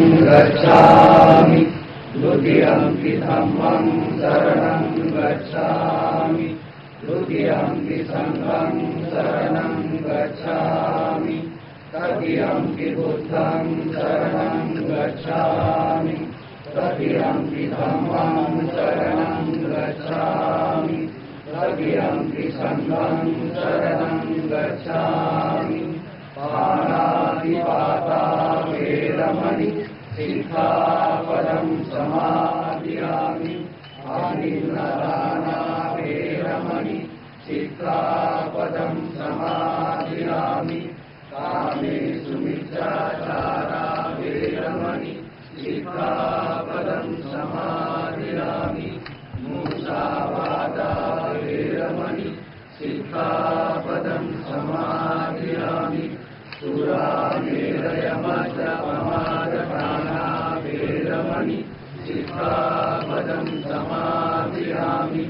गच्छामि द्वितीयम्पि धम्मम् शरणम् गच्छामि। द्वितीयम्पि सङ्घम् शरणम् गच्छामि। तृतीयम्पि बुद्धम् शरणम् गच्छामि। धम्मम् शरणम् गच्छामि। सङ्घम् शरणम् गच्छामि। पाणादिपाता वेदमणि सिद्धापदम् समाधियामि अनिर्नदाना वेदमणि सिद्धापदम् समाधियामि कामेषु सिद्धापदम् समाधियामि मूषावादा वेदमणि सिद्धापदम् समाधियामि मणि शिखापदम् समास्यामि